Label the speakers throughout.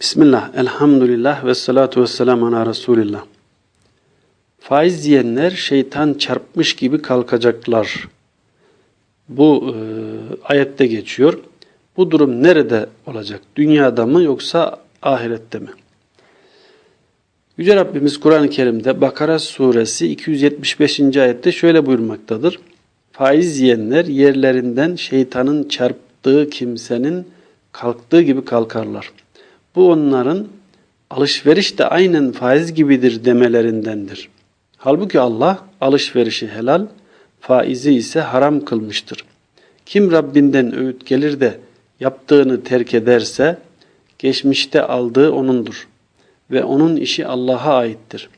Speaker 1: Bismillah, elhamdülillah ve salatu ve selamu ala Resulillah. Faiz yiyenler şeytan çarpmış gibi kalkacaklar. Bu e, ayette geçiyor. Bu durum nerede olacak? Dünyada mı yoksa ahirette mi? Yüce Rabbimiz Kur'an-ı Kerim'de Bakara suresi 275. ayette şöyle buyurmaktadır. Faiz yiyenler yerlerinden şeytanın çarptığı kimsenin kalktığı gibi kalkarlar. Bu onların alışveriş de aynen faiz gibidir demelerindendir. Halbuki Allah alışverişi helal, faizi ise haram kılmıştır. Kim Rabbinden öğüt gelir de yaptığını terk ederse geçmişte aldığı onundur ve onun işi Allah'a aittir.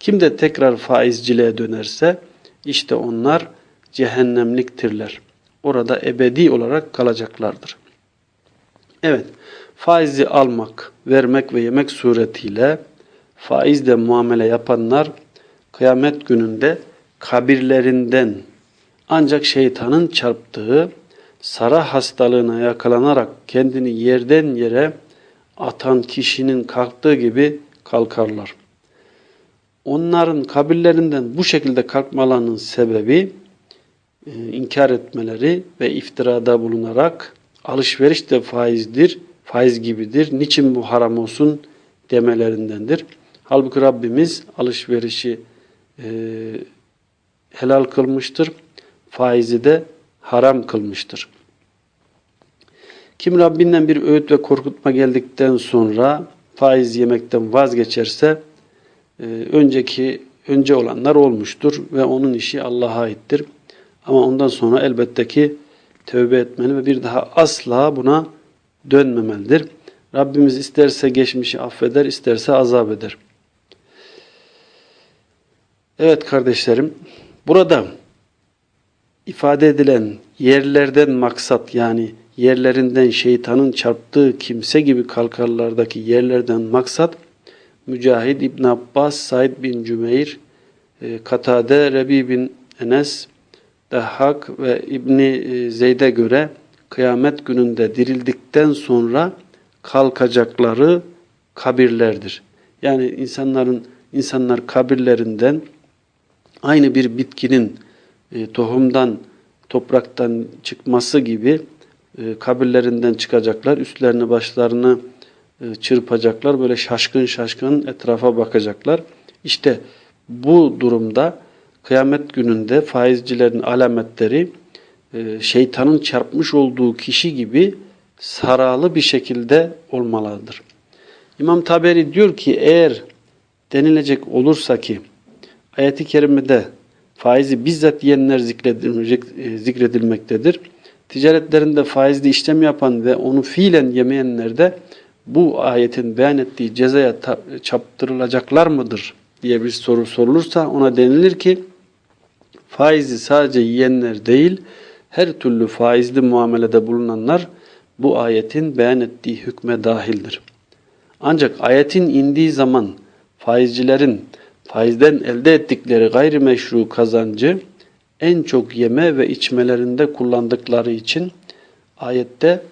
Speaker 1: Kim de tekrar faizciliğe dönerse işte onlar cehennemliktirler. Orada ebedi olarak kalacaklardır. Evet, faizi almak, vermek ve yemek suretiyle faizle muamele yapanlar kıyamet gününde kabirlerinden ancak şeytanın çarptığı sara hastalığına yakalanarak kendini yerden yere atan kişinin kalktığı gibi kalkarlar. Onların kabirlerinden bu şekilde kalkmalarının sebebi e, inkar etmeleri ve iftirada bulunarak alışveriş de faizdir, faiz gibidir. Niçin bu haram olsun demelerindendir. Halbuki Rabbimiz alışverişi e, helal kılmıştır. Faizi de haram kılmıştır. Kim Rabbinden bir öğüt ve korkutma geldikten sonra faiz yemekten vazgeçerse e, önceki önce olanlar olmuştur ve onun işi Allah'a aittir. Ama ondan sonra elbette ki tövbe etmeli ve bir daha asla buna dönmemelidir. Rabbimiz isterse geçmişi affeder, isterse azap eder. Evet kardeşlerim, burada ifade edilen yerlerden maksat yani yerlerinden şeytanın çarptığı kimse gibi kalkarlardaki yerlerden maksat Mücahid İbn Abbas, Said bin Cümeyr, e, Katade, Rebi bin Enes, Dahhak ve İbni e, Zeyd'e göre kıyamet gününde dirildikten sonra kalkacakları kabirlerdir. Yani insanların insanlar kabirlerinden aynı bir bitkinin e, tohumdan, topraktan çıkması gibi e, kabirlerinden çıkacaklar. Üstlerini, başlarını e, çırpacaklar. Böyle şaşkın şaşkın etrafa bakacaklar. İşte bu durumda kıyamet gününde faizcilerin alametleri e, şeytanın çarpmış olduğu kişi gibi saralı bir şekilde olmalıdır. İmam Taberi diyor ki eğer denilecek olursa ki ayeti kerimede faizi bizzat yiyenler e, zikredilmektedir. Ticaretlerinde faizli işlem yapan ve onu fiilen yemeyenler de bu ayetin beyan ettiği cezaya çaptırılacaklar mıdır diye bir soru sorulursa ona denilir ki faizi sadece yiyenler değil her türlü faizli muamelede bulunanlar bu ayetin beyan ettiği hükme dahildir. Ancak ayetin indiği zaman faizcilerin faizden elde ettikleri gayrimeşru kazancı en çok yeme ve içmelerinde kullandıkları için ayette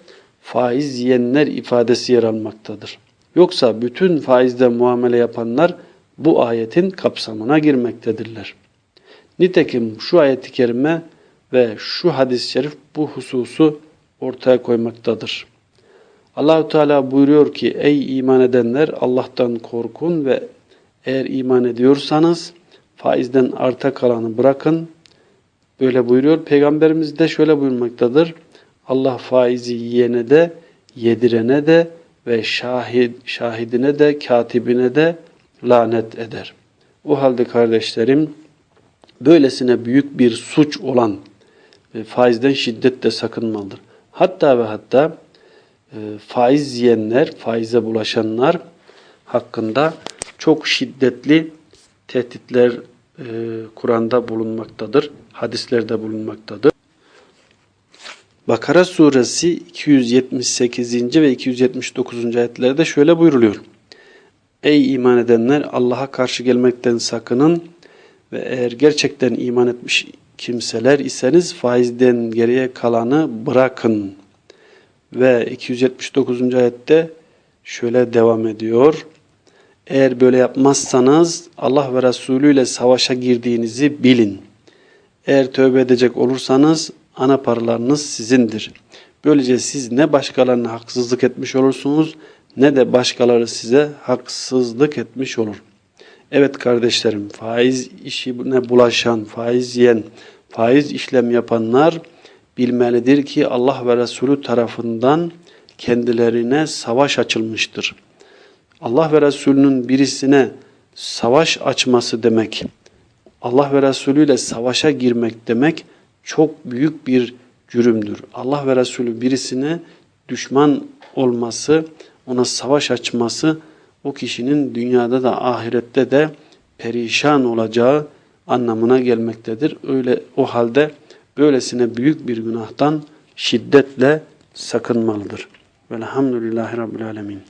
Speaker 1: faiz yiyenler ifadesi yer almaktadır. Yoksa bütün faizde muamele yapanlar bu ayetin kapsamına girmektedirler. Nitekim şu ayeti kerime ve şu hadis-i şerif bu hususu ortaya koymaktadır. Allahu Teala buyuruyor ki ey iman edenler Allah'tan korkun ve eğer iman ediyorsanız faizden arta kalanı bırakın. Böyle buyuruyor. Peygamberimiz de şöyle buyurmaktadır. Allah faizi yiyene de, yedirene de ve şahid, şahidine de, katibine de lanet eder. O halde kardeşlerim, böylesine büyük bir suç olan e, faizden şiddetle sakınmalıdır. Hatta ve hatta e, faiz yiyenler, faize bulaşanlar hakkında çok şiddetli tehditler e, Kur'an'da bulunmaktadır, hadislerde bulunmaktadır. Bakara suresi 278. ve 279. ayetlerde şöyle buyruluyor. Ey iman edenler Allah'a karşı gelmekten sakının ve eğer gerçekten iman etmiş kimseler iseniz faizden geriye kalanı bırakın. Ve 279. ayette şöyle devam ediyor. Eğer böyle yapmazsanız Allah ve Resulü ile savaşa girdiğinizi bilin. Eğer tövbe edecek olursanız ana paralarınız sizindir. Böylece siz ne başkalarına haksızlık etmiş olursunuz ne de başkaları size haksızlık etmiş olur. Evet kardeşlerim faiz işine bulaşan, faiz yiyen, faiz işlem yapanlar bilmelidir ki Allah ve Resulü tarafından kendilerine savaş açılmıştır. Allah ve Resulünün birisine savaş açması demek, Allah ve Resulü ile savaşa girmek demek çok büyük bir cürümdür. Allah ve Resulü birisine düşman olması, ona savaş açması o kişinin dünyada da ahirette de perişan olacağı anlamına gelmektedir. Öyle o halde böylesine büyük bir günahtan şiddetle sakınmalıdır. Velhamdülillahi Rabbil Alemin.